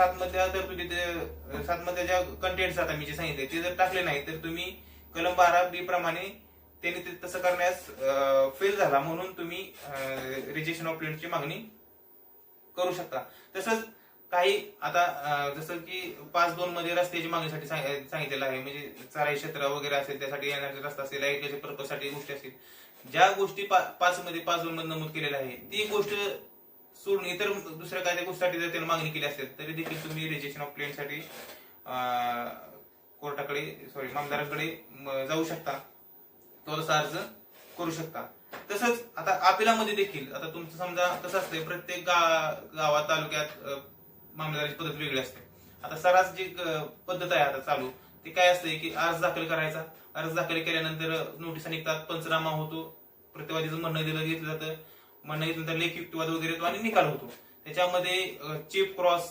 सात मधल्या तरतुदी सात मधल्या ज्या कंटेंट्स आता मी जे सांगितले ते जर टाकले नाही तर तुम्ही कलम बारा बी प्रमाणे त्यांनी ते तसं करण्यास फेल झाला म्हणून तुम्ही रिजेक्शन ऑफ प्लेटची मागणी करू शकता. तसंच काही आता जसं की पाच दोन मध्ये रस्त्याची मागणीसाठी सांग- सांगितलेलं आहे म्हणजे चराई क्षेत्र वगैरे असेल त्यासाठी येण्याचा रस्ता असेल लाईटच्या पर्पजसाठी गोष्टी असतील. ज्या गोष्टी पा- पाच मध्ये पाच दोन मध्ये नमूद केलेल्या आहे ती गोष्ट सोडून इतर दुसऱ्या काही गोष्टीसाठी जर त्याने मागणी केली असेल तरी देखील तुम्ही रिजेक्शन ऑफ प्लेन साठी कोर्टाकडे सॉरी मामदाराकडे जाऊ शकता. तो तसा अर्ज करू शकता. तसंच आता अपिलामध्ये देखील आता तुमचं समजा कसं असतंय प्रत्येक गा- गावात तालुक्यात मामलेदाराची पद्धत वेगळी असते. आता सरास जी पद्धत आहे आता चालू ती काय असते की अर्ज दाखल करायचा. अर्ज दाखल केल्यानंतर नोटिसा निघतात पंचनामा होतो. प्रतिवादीचं म्हणणं दिलं घेतलं जातं. म्हणणं घेतल्यानंतर लेखी वगैरे येतो आणि निकाल होतो. त्याच्यामध्ये चीफ क्रॉस